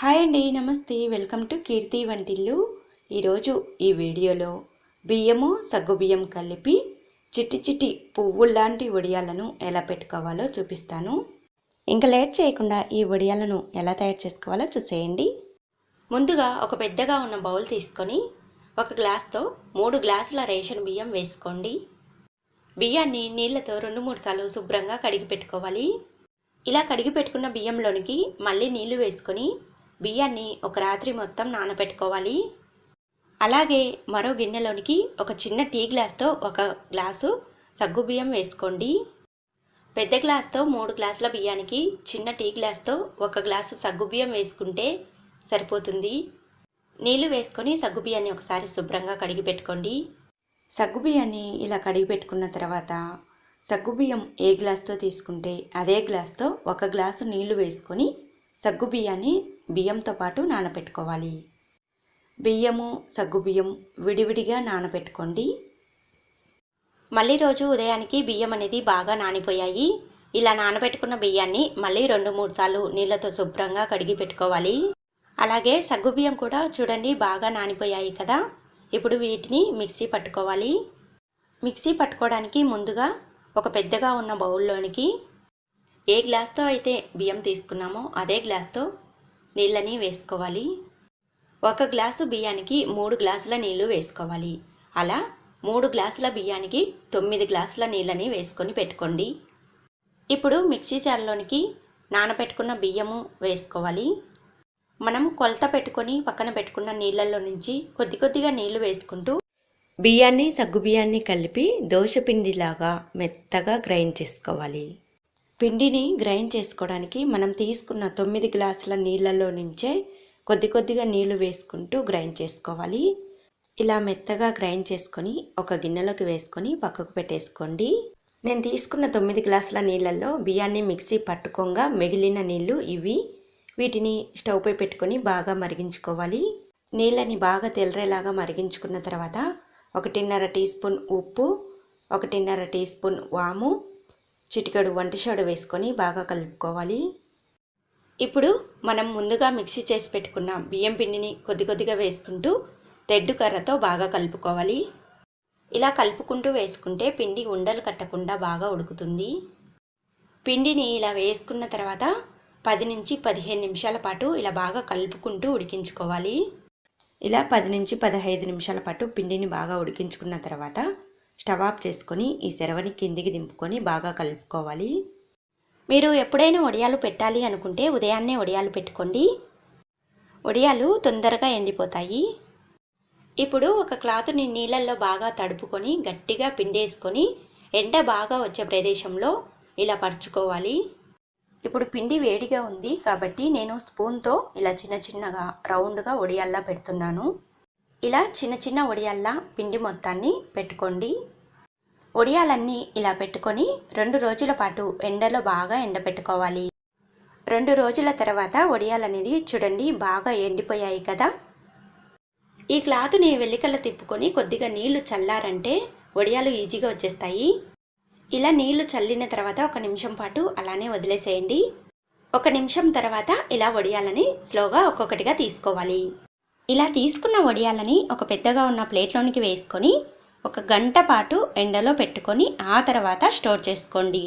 Hi అండి నమస్తే. Welcome to కీర్తి వంటిల్లు. ఈరోజు ఈ వీడియోలో బియ్యము సగ్గుబియ్యం కలిపి చిట్టి చిట్టి పువ్వుల్లాంటి వడియాలను ఎలా పెట్టుకోవాలో చూపిస్తాను. ఇంకా లేట్ చేయకుండా ఈ వడియాలను ఎలా తయారు చేసుకోవాలో చూసేయండి. ముందుగా ఒక పెద్దగా ఉన్న బౌల్ తీసుకొని ఒక గ్లాస్తో మూడు గ్లాసుల రేషన్ బియ్యం వేసుకోండి. బియ్యాన్ని నీళ్ళతో రెండు మూడు సార్లు శుభ్రంగా కడిగి పెట్టుకోవాలి. ఇలా కడిగి పెట్టుకున్న బియ్యంలోనికి మళ్ళీ నీళ్ళు వేసుకొని బియ్యాన్ని ఒక రాత్రి మొత్తం నానబెట్టుకోవాలి. అలాగే మరో గిన్నెలోనికి ఒక చిన్న టీ గ్లాస్తో ఒక గ్లాసు సగ్గుబియ్యం వేసుకోండి. పెద్ద గ్లాస్తో మూడు గ్లాసుల బియ్యానికి చిన్న టీ గ్లాస్తో ఒక గ్లాసు సగ్గు బియ్యం వేసుకుంటే సరిపోతుంది. నీళ్ళు వేసుకొని సగ్గు బియ్యాన్ని ఒకసారి శుభ్రంగా కడిగి పెట్టుకోండి. సగ్గుబియ్యాన్ని ఇలా కడిగి పెట్టుకున్న తర్వాత సగ్గుబియ్యం ఏ గ్లాస్తో తీసుకుంటే అదే గ్లాస్తో ఒక గ్లాసు నీళ్ళు వేసుకొని సగ్గుబియ్యాన్ని బియ్యంతో పాటు నానబెట్టుకోవాలి. బియ్యము సగ్గుబియ్యం విడివిడిగా నానబెట్టుకోండి. మళ్ళీ రోజు ఉదయానికి బియ్యం అనేది బాగా నానిపోయాయి. ఇలా నానబెట్టుకున్న బియ్యాన్ని మళ్ళీ రెండు మూడు సార్లు నీళ్ళతో శుభ్రంగా కడిగి పెట్టుకోవాలి. అలాగే సగ్గుబియ్యం కూడా చూడండి బాగా నానిపోయాయి కదా. ఇప్పుడు వీటిని మిక్సీ పట్టుకోవాలి. మిక్సీ పట్టుకోవడానికి ముందుగా ఒక పెద్దగా ఉన్న బౌల్లోనికి ఏ గ్లాస్తో అయితే బియ్యం తీసుకున్నామో అదే గ్లాస్తో నీళ్ళని వేసుకోవాలి. ఒక గ్లాసు బియ్యానికి మూడు గ్లాసుల నీళ్ళు వేసుకోవాలి. అలా మూడు గ్లాసుల బియ్యానికి తొమ్మిది గ్లాసుల నీళ్ళని వేసుకొని పెట్టుకోండి. ఇప్పుడు మిక్సీ జార్లోనికి నానబెట్టుకున్న బియ్యము వేసుకోవాలి. మనం కొలత పెట్టుకొని పక్కన పెట్టుకున్న నీళ్ళల్లో నుంచి కొద్ది కొద్దిగా నీళ్ళు వేసుకుంటూ బియ్యాన్ని సగ్గుబియ్యాన్ని కలిపి దోశపిండిలాగా మెత్తగా గ్రైండ్ చేసుకోవాలి. పిండిని గ్రైండ్ చేసుకోవడానికి మనం తీసుకున్న తొమ్మిది గ్లాసుల నీళ్ళలో నుంచే కొద్ది కొద్దిగా నీళ్ళు వేసుకుంటూ గ్రైండ్ చేసుకోవాలి. ఇలా మెత్తగా గ్రైండ్ చేసుకొని ఒక గిన్నెలోకి వేసుకొని పక్కకు పెట్టేసుకోండి. నేను తీసుకున్న తొమ్మిది గ్లాసుల నీళ్ళల్లో బియ్యాన్ని మిక్సీ పట్టుకోగా మిగిలిన నీళ్ళు ఇవి. వీటిని స్టవ్పై పెట్టుకొని బాగా మరిగించుకోవాలి. నీళ్ళని బాగా తెల్లరేలాగా మరిగించుకున్న తర్వాత ఒకటిన్నర టీ స్పూన్ ఉప్పు ఒకటిన్నర టీ స్పూన్ వాము చిటికెడు వంట సోడా వేసుకొని బాగా కలుపుకోవాలి. ఇప్పుడు మనం ముందుగా మిక్సీ చేసి పెట్టుకున్న బియ్యం పిండిని కొద్ది కొద్దిగా వేసుకుంటూ తెడ్డు కర్రతో బాగా కలుపుకోవాలి. ఇలా కలుపుకుంటూ వేసుకుంటే పిండి ఉండలు కట్టకుండా బాగా ఉడుకుతుంది. పిండిని ఇలా వేసుకున్న తర్వాత పది నుంచి పదిహేను నిమిషాల పాటు ఇలా బాగా కలుపుకుంటూ ఉడికించుకోవాలి. ఇలా పది నుంచి పదహైదు నిమిషాల పాటు పిండిని బాగా ఉడికించుకున్న తర్వాత స్టవ్ ఆఫ్ చేసుకొని ఈ సెరవని కిందికి దింపుకొని బాగా కలుపుకోవాలి. మీరు ఎప్పుడైనా వడియాలు పెట్టాలి అనుకుంటే ఉదయాన్నే వడియాలు పెట్టుకోండి. వడియాలు తొందరగా ఎండిపోతాయి. ఇప్పుడు ఒక క్లాత్ని నీళ్ళల్లో బాగా తడుపుకొని గట్టిగా పిండేసుకొని ఎండ బాగా వచ్చే ప్రదేశంలో ఇలా పరుచుకోవాలి. ఇప్పుడు పిండి వేడిగా ఉంది కాబట్టి నేను స్పూన్తో ఇలా చిన్న చిన్నగా రౌండ్గా ఒడియాల్లా పెడుతున్నాను. ఇలా చిన్న చిన్న ఒడియాల్లా పిండి మొత్తాన్ని పెట్టుకోండి. ఒడియాలన్నీ ఇలా పెట్టుకొని రెండు రోజుల పాటు ఎండలో బాగా ఎండబెట్టుకోవాలి రెండు రోజుల తర్వాత ఒడియాలనేది చూడండి బాగా ఎండిపోయాయి కదా. ఈ క్లాత్ని వెల్లికల్ల తిప్పుకొని కొద్దిగా నీళ్ళు చల్లారంటే వడియాలు ఈజీగా వచ్చేస్తాయి. ఇలా నీళ్ళు చల్లిన తర్వాత ఒక నిమిషం పాటు అలానే వదిలేసేయండి. ఒక నిమిషం తర్వాత ఇలా వడియాలని స్లోగా ఒక్కొక్కటిగా తీసుకోవాలి. ఇలా తీసుకున్న వడియాలని ఒక పెద్దగా ఉన్న ప్లేట్లోనికి వేసుకొని ఒక గంట పాటు ఎండలో పెట్టుకొని ఆ తర్వాత స్టోర్ చేసుకోండి.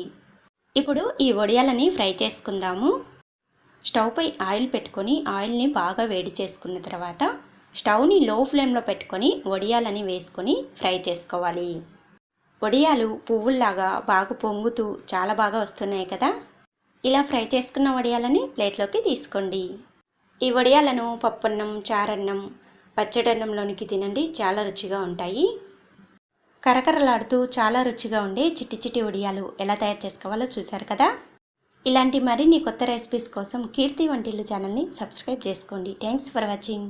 ఇప్పుడు ఈ వడియాలని ఫ్రై చేసుకుందాము. స్టవ్పై ఆయిల్ పెట్టుకొని ఆయిల్ని బాగా వేడి చేసుకున్న తర్వాత స్టవ్ని లో ఫ్లేమ్లో పెట్టుకొని వడియాలని వేసుకొని ఫ్రై చేసుకోవాలి. వడియాలు పువ్వుల్లాగా బాగా పొంగుతూ చాలా బాగా వస్తున్నాయి కదా? ఇలా ఫ్రై చేసుకున్న వడియాలని ప్లేట్లోకి తీసుకోండి. ఈ వడియాలను పప్పన్నం చారన్నం పచ్చడన్నంలోనికి తినండి. చాలా రుచిగా ఉంటాయి. కరకరలాడుతూ చాలా రుచిగా ఉండే చిట్టి చిట్టి వడియాలు ఎలా తయారు చేసుకోవాలో చూశారు కదా? ఇలాంటి మరిన్ని కొత్త రెసిపీస్ కోసం కీర్తి వంటిల్లు ఛానల్ని సబ్స్క్రైబ్ చేసుకోండి. Thanks for watching